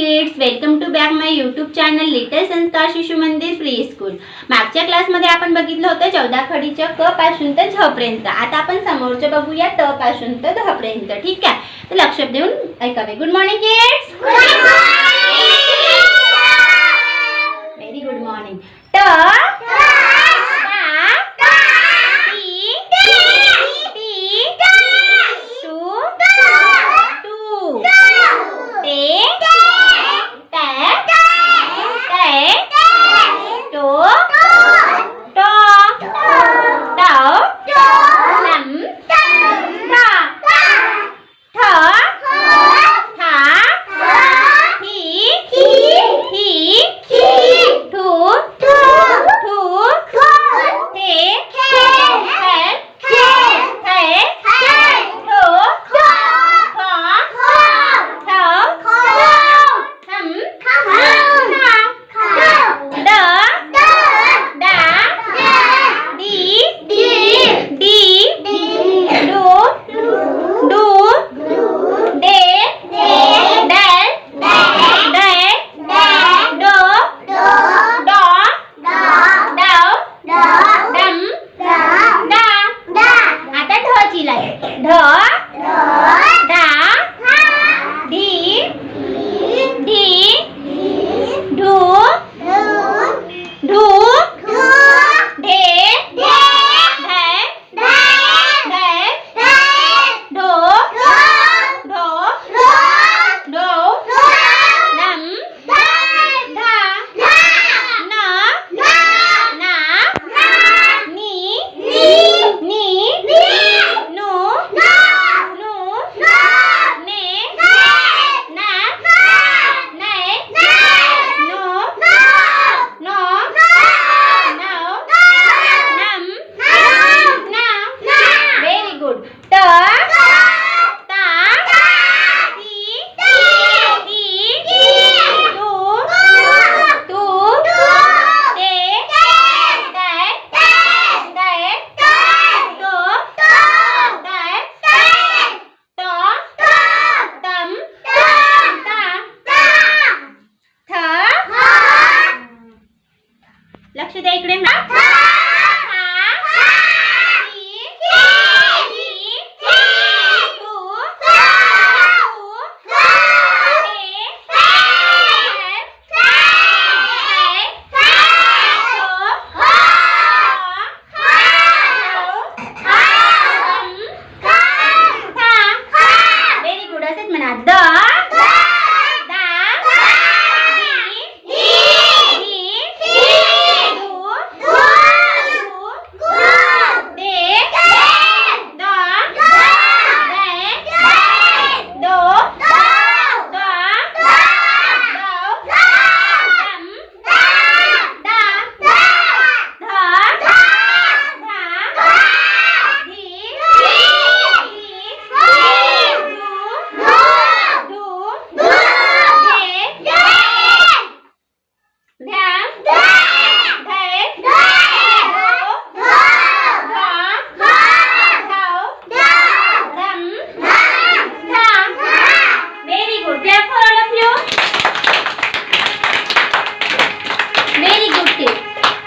Welcome to back my YouTube channel little संस्था शिशु मंदिर प्री स्कूल मागच्या क्लासमध्ये आपण बघितलं होतं चौदा खडीच्या क पासून तर झपर्यंत आता आपण समोरचं बघूया ट पासून तर धपर्यंत ठीक आहे? तर लक्ष देऊन ऐकावे. गुड मॉर्निंग किड्स लक्ष द्या इकडे ना व्हेरी गुड असंच म्हणा द दा दी दी दू दू दे दा दे दो दा दव दम दा ध धा धी धी धू धू धे ध्यान धै धो धा धाव धम धा very good clap for all of you very good tip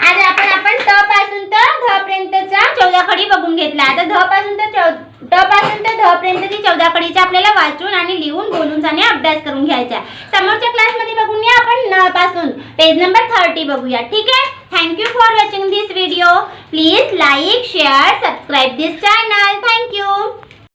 आज आपण आपण ट पासून तर ध पर्यंतचा चौदा खडी बघून घेतला. आता ध पासून तर चौ ट पासून तर ध पर्यंतची चौदा खडीचा आपल्याला वाचून आणि लिहून बोलून जाणे अभ्यास करून घ्यायचा. समोरच्या क्लासमध्ये बघून या आपण न पासून पेज नंबर थर्टी बघूया. ठीक आहे? Thank you for watching this video please like share subscribe this channel thank you